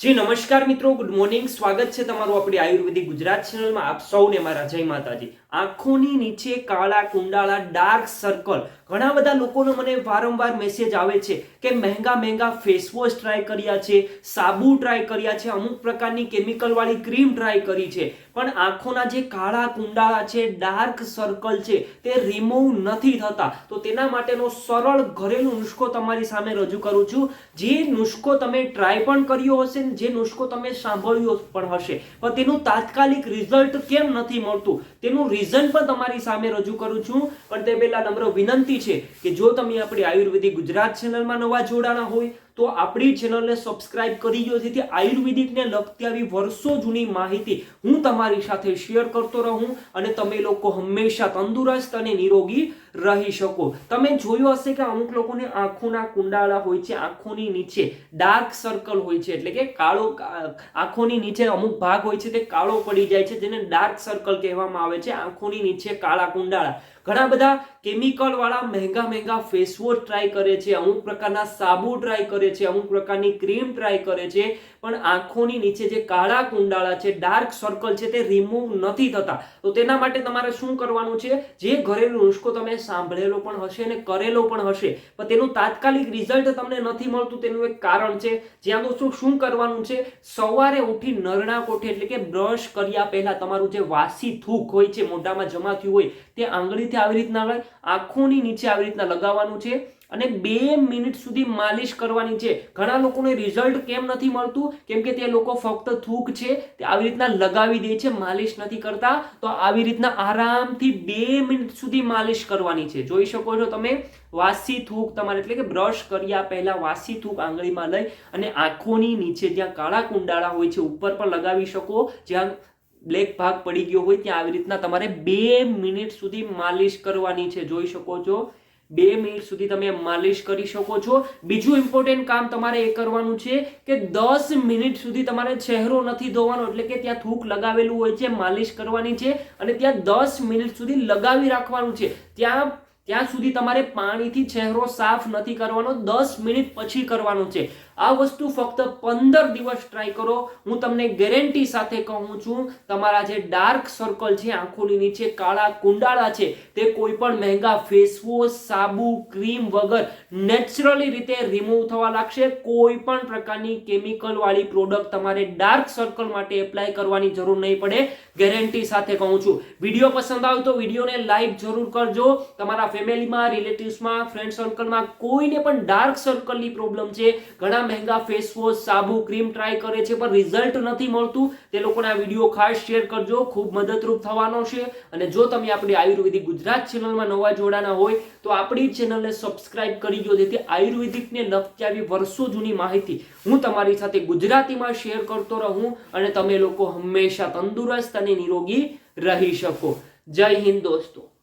જી, નમસ્કાર મિત્રો. Good morning સ્વાગત છે તમારું આપણી આયુર્વેદિક ગુજરાત ચેનલમાં આપ સૌને મારા જય માતાજી. આંખોની નીચે કાળા કુંડાળા ડાર્ક સર્કલ ઘણા બધા લોકોનો મને વારંવાર મેસેજ આવે છે કે મહેંગા મહેંગા ફેસ વોશ ટ્રાય કર્યા છે, સાબુ ટ્રાય કર્યા છે, અમુક પ્રકારની કેમિકલવાળી ક્રીમ ટ્રાય કરી છે. પણ આંખોના જે કાળા કુંડાળા છે ડાર્ક સર્કલ છે, તે રિમૂવ નથી થતા. તો તેના માટેનો સરળ ઘરેલું નુસ્ખો તમારી સામે રજૂ કરું છું. જે નુસ્ખો તમે ટ્રાય પણ કર્યો હશે ને જે નુસ્ખો તમે સાંભળ્યો પણ હશે. પણ તેનું તાત્કાલિક રિઝલ્ટ કેમ નથી મળતું? તેનું રીઝન પણ તમારી સામે રજૂ કરું છું. પણ તે પહેલા નમ્ર વિનંતી છે કે જો તમે આપણી આયુર્વેદિક ગુજરાત ચેનલમાં નવા જોડાણા હોય તો આપણી ચેનલને સબસ્ક્રાઇબ કરી દો જેથી આયુર્વેદિકને લગતી આવી વર્ષો જૂની માહિતી હું તમારી સાથે શેર કરતો રહું અને તમે લોકો હંમેશા તંદુરસ્ત અને નિરોગી રહી શકો. તમે જોયું હશે કે અમુક લોકોને આંખોના કુંડાળા હોય છે, આંખોની નીચે ડાર્ક સર્કલ હોય છે, એટલે કે કાળો, આંખોની નીચે અમુક ભાગ હોય છે તે કાળો પડી જાય છે, જેને ડાર્ક સર્કલ કહેવામાં આવે છે, આંખોની નીચે કાળા કુંડાળા. ઘણા બધા કેમિકલ વાળા મહેંગા મહેંગા ફેસ વોશ ટ્રાય કરે છે, અમુક પ્રકારના સાબુ ટ્રાય કરે છે, અમુક પ્રકારની ક્રીમ ટ્રાય કરે છે, પણ આંખોની નીચે જે કાળા કુંડાળા છે ડાર્ક સર્કલ છે, તે રિમૂવ નથી થતા. તો તેના માટે તમારે શું કરવાનું છે? જે ઘરેલું નુસ્ખો તમે સાંભળેલો પણ હશે અને કરેલો પણ હશે, પણ તેનું તાત્કાલિક રિઝલ્ટ તમને નથી મળતું, તેનું એક કારણ છે. જ્યાં દોસ્તો શું કરવાનું છે? સવારે ઉઠી નરણા કોઠે એટલે કે બ્રશ કર્યા પહેલા તમારું જે વાસી થૂક હોય છે, મોઢામાં જમા થયું હોય, તે આંગળીથી આવી રીતના આંખોની નીચે આવી રીતના લગાવવાનું છે અને બે મિનિટ સુધી માલિશ કરવાની છે. ઘણા લોકોને રિઝલ્ટ કેમ નથી મળતું? કેમ કે તે લોકો ફક્ત થૂક છે, તે આવી રીતના લગાવી દે છે, માલિશ નથી કરતા. તો આવી રીતના આરામથી બે મિનિટ સુધી માલિશ કરવાની છે. જોઈ શકો છો તમે, વાસી થૂક તમારે એટલે કે બ્રશ કર્યા પહેલા વાસી થૂક આંગળીમાં લઈ અને આંખોની નીચે જ્યાં કાળા કુંડાળા હોય છે, ઉપર પણ લગાવી શકો. જ્યાં બ્લેક ભાગ પડી ગયો હોય ત્યાં આવી રીતના તમારે બે મિનિટ સુધી માલિશ કરવાની છે, જોઈ શકો છો. બે મિનિટ સુધી તમે માલિશ કરી શકો છો. બીજું ઇમ્પોર્ટન્ટ કામ તમારે એ કરવાનું છે કે દસ મિનિટ સુધી તમારે ચહેરો નથી ધોવાનો, એટલે કે ત્યાં થૂક લગાવેલું હોય છે, માલિશ કરવાની છે, અને ત્યાં દસ મિનિટ સુધી લગાવી રાખવાનું છે. ત્યાં ત્યાં સુધી તમારે પાણીથી ચહેરો સાફ નથી કરવાનો, દસ મિનિટ પછી કરવાનું છે. આ વસ્તુ ફક્ત પંદર દિવસ ટ્રાય કરો. હું તમને ગેરંટી સાથે કહું છું, તમારા જે ડાર્ક સર્કલ છે, આંખોની નીચે કાળા કુંડાળા છે, તે કોઈ પણ મહેંગા ફેસવોશ, સાબુ ક્રીમ વગર નેચરલી રીતે રિમૂવ થવા લાગશે. કોઈ પણ પ્રકારની કેમિકલવાળી પ્રોડક્ટ તમારે ડાર્ક સર્કલ માટે એપ્લાય કરવાની જરૂર નહીં પડે. ગેરંટી સાથે કહું છું. વીડિયો પસંદ આવ્યો તો વિડીયોને લાઈક જરૂર કરજો. તમારા ફેમિલીમાં રિલેટિવ્સમાં ફ્રેન્ડ સર્કલમાં કોઈને પણ ડાર્ક સર્કલની પ્રોબ્લેમ છે. ઘણા મહેંગા ફેસ વોશ સાબુ ક્રીમ ટ્રાય કરે છે, પણ રિઝલ્ટ નથી મળતું. તે લોકોને આ વીડિયો ખાસ શેર કરજો. ખૂબ મદદરૂપ થવાનો છે. અને જો તમે આપણી આયુર્વેદિક ગુજરાત ચેનલમાં નવા જોડાના હોય, તો આપણી ચેનલને સબસ્ક્રાઇબ કરી દો. જેથી આયુર્વેદિકને લગતી વર્ષો જૂની માહિતી હું તમારી સાથે ગુજરાતીમાં શેર કરતો રહું અને તમે લોકો હંમેશા તંદુરસ્ત અને નિરોગી રહી શકો. જય હિન્દ દોસ્તો.